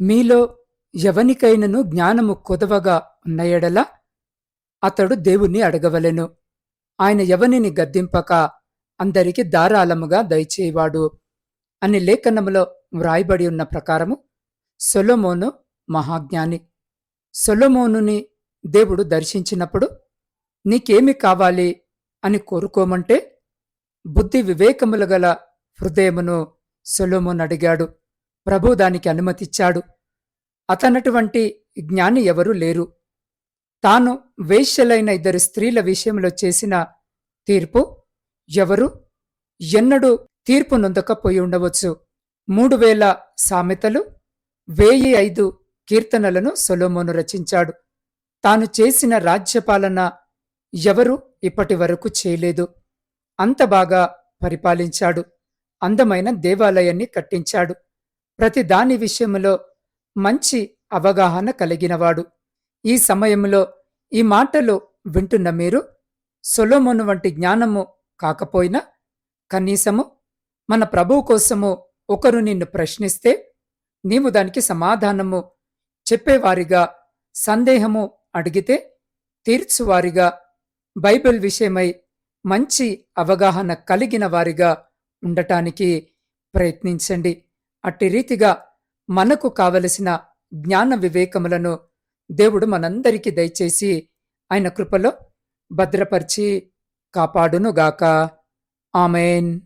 మీలో ఎవనికైనను జ్ఞానము కొదవగా ఉన్న ఎడల అతడు దేవుణ్ణి అడగవలెను. ఆయన ఎవనిని గద్దింపక అందరికి ధారాళముగా దయచేవాడు అని లేఖనములో వ్రాయబడి ఉన్న ప్రకారము సొలమోను మహాజ్ఞాని. సొలమోనుని దేవుడు దర్శించినప్పుడు నీకేమి కావాలి అని కోరుకోమంటే బుద్ధి వివేకములు గల హృదయమును సొలోమోన్ అడిగాడు ప్రభు దానికి అనుమతిచ్చాడు. అతనటువంటి జ్ఞాని ఎవరూ లేరు. తాను వేశ్యలైన ఇద్దరు స్త్రీల విషయంలో చేసిన తీర్పు ఎవరు? ఎన్నడూ తీర్పు నొందకపోయి ఉండవచ్చు. మూడు వేల సామెతలు వేయి ఐదు కీర్తనలను సొలోమోను రచించాడు. తాను చేసిన రాజ్యపాలన ఎవరు? ఇప్పటి వరకు చేయలేదు. అంత బాగా పరిపాలించాడు. అందమైన దేవాలయాన్ని కట్టించాడు. ప్రతి దాని విషయంలో మంచి అవగాహన కలిగినవాడు. ఈ సమయంలో ఈ మాటలు వింటున్న మీరు సొలోమోను వంటి జ్ఞానము కాకపోయినా కనీసము మన ప్రభువు కోసము ఒకరు నిన్ను ప్రశ్నిస్తే నీవు దానికి సమాధానము చెప్పేవారిగా సందేహము అడిగితే తీర్చువారిగా బైబిల్ విషయమై మంచి అవగాహన కలిగిన వారిగా ఉండటానికి ప్రయత్నించండి. అట్టి రీతిగా మనకు కావలసిన జ్ఞాన వివేకములను దేవుడు మనందరికీ దయచేసి ఆయన కృపలో భద్రపరిచి కాపాడునుగాక. ఆమెన్.